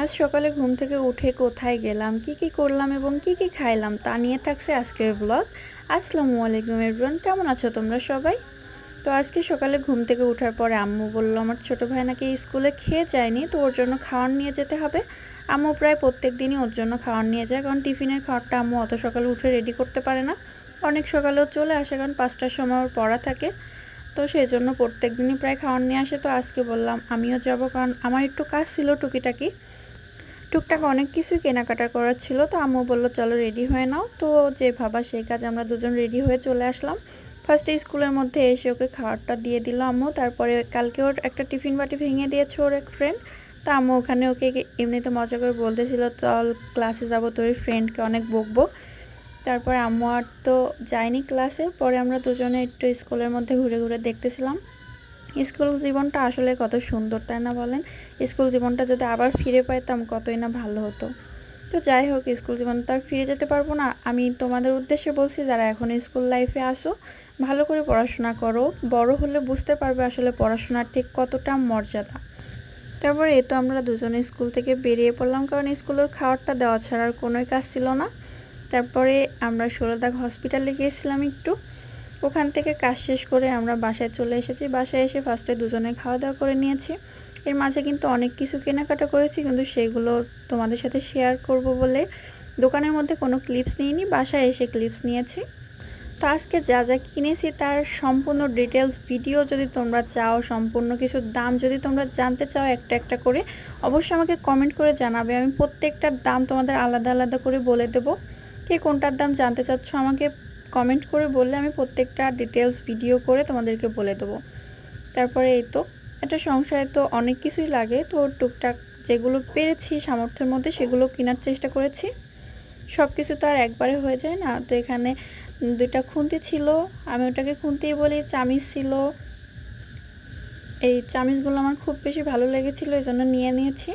আজ সকালে ঘুম থেকে উঠে কোথায় গেলাম, কি কি করলাম এবং কি কি খাইলাম তা নিয়ে থাকছে আজকের ব্লগ আসসালামু আলাইকুম এভরিওয়ান কেমন আছো তোমরা সবাই? তো আজকে সকালে ঘুম থেকে ওঠার পরে আম্মু বলল, আমার ছোটো ভাই নাকি স্কুলে খেয়ে যায়নি, তো ওর জন্য খাওয়ার নিয়ে যেতে হবে। আম্মু প্রায় প্রত্যেক দিনই ওর জন্য খাওয়ার নিয়ে যায়, কারণ টিফিনের খাওয়ারটা আম্মু অত সকালে উঠে রেডি করতে পারে না। অনেক সকালেও চলে আসে, কারণ পাঁচটার সময় ওর পড়া থাকে। তো সেই জন্য প্রত্যেক দিনই প্রায় খাওয়ার নিয়ে আসে। তো আজকে বললাম, আমিও যাব, কারণ আমার একটু কাজ ছিল টুকিটাকি। টুকটাক অনেক কিছুই কেনাকাটা করার ছিল, তো আম্মু বলল, চলো রেডি হয়ে নাও। তো যে ভাবা সেই কাজ আমরা দুজন রেডি হয়ে চলে আসলাম। ফার্স্টে স্কুলের মধ্যে এসে ওকে খাবারটা দিয়ে দিল আম্মু। তারপরে কালকে ওর একটা টিফিন বাটি ভেঙে দিয়েছে ওর এক ফ্রেন্ড তো আম্মু ওখানে ওকে এমনিতে মজা করে বলতেছিল, চল ক্লাসে যাব তোর ফ্রেন্ডকে অনেক বকবো। তারপরে আম্মু আর তো যায়নি ক্লাসে পরে আমরা দুজনে একটু স্কুলের মধ্যে ঘুরে ঘুরে দেখতেছিলাম। স্কুল জীবনটা আসলে কত সুন্দর, তাই না বলেন? স্কুল জীবনটা যদি আবার ফিরে পাইতাম কতই না ভালো হতো। তো যাই হোক, স্কুল জীবন তো আর ফিরে যেতে পারব না। আমি তোমাদের উদ্দেশ্যে বলছি, যারা এখন স্কুল লাইফে আসো ভালো করে পড়াশোনা করো। বড় হলে বুঝতে পারবে আসলে পড়াশোনার ঠিক কতটা মর্যাদা। তারপরে এই তো আমরা দুজনে স্কুল থেকে বেরিয়ে পড়লাম, কারণ স্কুলের খাবারটা দেওয়া ছাড়া আর কোনোই কাজ ছিল না। তারপরে আমরা ষোলোদাগ হসপিটালে গিয়েছিলাম একটু। ওখান থেকে কাজ শেষ করে আমরা বাসায় চলে এসেছি। বাসায় এসে ফার্স্টে দুজনে খাওয়া দাওয়া করে নিয়েছি। এর মাঝে কিন্তু অনেক কিছু কেনাকাটা করেছি, কিন্তু সেগুলো তোমাদের সাথে শেয়ার করব বলে দোকানের মধ্যে কোনো ক্লিপস নিইনি, বাসায় এসে ক্লিপস নিয়েছি। তো আজকে যা যা কিনেছি তার সম্পূর্ণ ডিটেলস ভিডিও যদি তোমরা চাও, সম্পূর্ণ কিছু দাম যদি তোমরা জানতে চাও একটা একটা করে, অবশ্যই আমাকে কমেন্ট করে জানাবে। আমি প্রত্যেকটার দাম তোমাদের আলাদা আলাদা করে বলে দেবো। কে কোনটার দাম জানতে চাচ্ছ আমাকে কমেন্ট করে বললে আমি প্রত্যেকটা ডিটেলস ভিডিও করে তোমাদেরকে বলে দেবো। তারপরে এই তো, একটা সংসারে তো অনেক কিছুই লাগে। তো টুকটাক যেগুলো পেরেছি সামর্থ্যের মধ্যে সেগুলো কেনার চেষ্টা করেছি। সব কিছু তো আর একবারে হয়ে যায় না। তো এখানে দুইটা খুন্তি ছিল, আমি ওটাকে খুন্তিই বলি চামিচ ছিল। এই চামিচগুলো আমার খুব বেশি ভালো লেগেছিলো, এই জন্য নিয়ে নিয়েছি।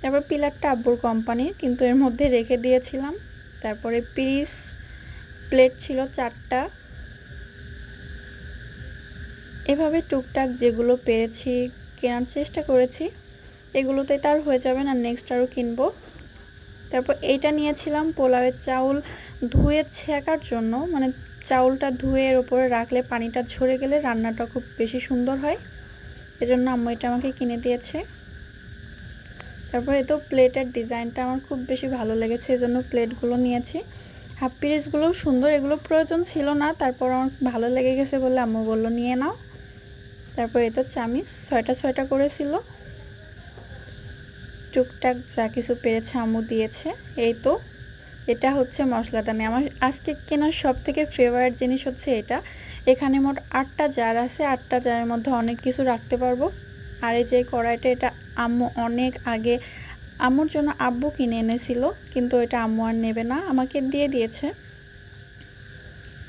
তারপর পিলারটা আব্বুর কোম্পানির কিন্তু এর মধ্যে রেখে দিয়েছিলাম। তারপরে পিরিস প্লেট ছিল চারটা। এভাবে টুকটাক যেগুলো পেরেছি, কেনার চেষ্টা করেছি, এগুলোতে তার হয়ে যাবে না নেক্সট আরও কিনবো। তারপর এইটা নিয়েছিলাম পোলাওয়ের চাউল ধুয়ে ছেঁকার জন্য মানে চাউলটা ধুয়ে এর ওপরে রাখলে পানিটা ঝরে গেলে রান্নাটা খুব বেশি সুন্দর হয়। এজন্য আম্মু এটা আমাকে কিনে দিয়েছে। তারপরে তো প্লেটের ডিজাইনটা আমার খুব বেশি ভালো লেগেছে, এজন্য প্লেটগুলো নিয়েছি। হাফ পিরিসগুলোও সুন্দর, এগুলো প্রয়োজন ছিল না। তারপর আমার ভালো লেগে গেছে বলে আম্মু বলল, নিয়ে নাও। তারপর তো চামিচ ছয়টা ছয়টা করেছিল। টুকটাক যা কিছু পেরেছে আম্মু দিয়েছে। এই তো, এটা হচ্ছে মশলাদানি। আমার আজকে কেনার সব থেকে ফেভারিট জিনিস হচ্ছে এটা। এখানে মোট আটটা জার আছে। আটটা জারের মধ্যে অনেক কিছু রাখতে পারব। আর এই যে কড়াইটা, এটা আম্মু অনেক আগে আম্মুর জন্য আব্বু কিনে এনেছিল, কিন্তু এটা আম্মু আর নেবে না, আমাকে দিয়ে দিয়েছে।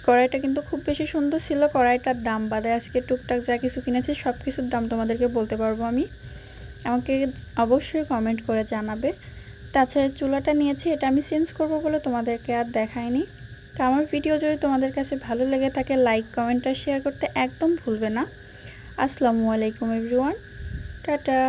কড়াইটা কিন্তু খুব বেশি সুন্দর ছিল, কড়াইটার দাম বাদে আজকে টুকটাক যা কিছু কিনেছি সব কিছুর দাম তোমাদেরকে বলতে পারব আমি। আমাকে অবশ্যই কমেন্ট করে জানাবে। তাছাড়া চুলাটা নিয়েছি, এটা আমি চেঞ্জ করব বলে তোমাদেরকে আর দেখাইনি। তো আমার ভিডিও যদি তোমাদের কাছে ভালো লেগে থাকে লাইক কমেন্ট আর শেয়ার করতে একদম ভুলবে না। আসসালামু আলাইকুম এভরিওয়ান টাটা।